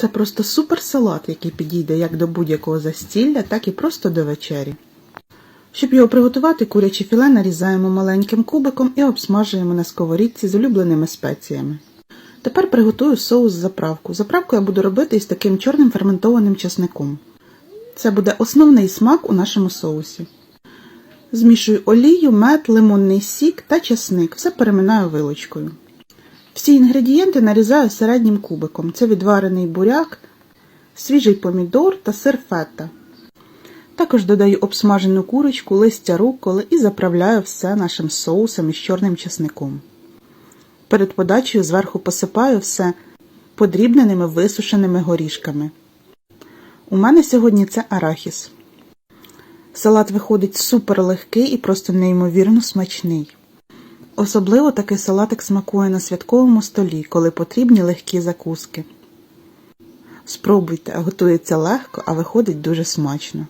Це просто супер салат, який підійде як до будь-якого застілля, так і просто до вечері. Щоб його приготувати, куряче філе нарізаємо маленьким кубиком і обсмажуємо на сковорідці з улюбленими спеціями. Тепер приготую соус заправку. Заправку я буду робити із таким чорним ферментованим часником. Це буде основний смак у нашому соусі. Змішую олію, мед, лимонний сік та часник. Все переминаю вилочкою. Всі інгредієнти нарізаю середнім кубиком. Це відварений буряк, свіжий помідор та сир фета. Також додаю обсмажену курочку, листя руколи і заправляю все нашим соусом із чорним часником. Перед подачею зверху посипаю все подрібненими висушеними горішками. У мене сьогодні це арахіс. Салат виходить супер легкий і просто неймовірно смачний. Особливо такий салатик смакує на святковому столі, коли потрібні легкі закуски. Спробуйте, готується легко, а виходить дуже смачно.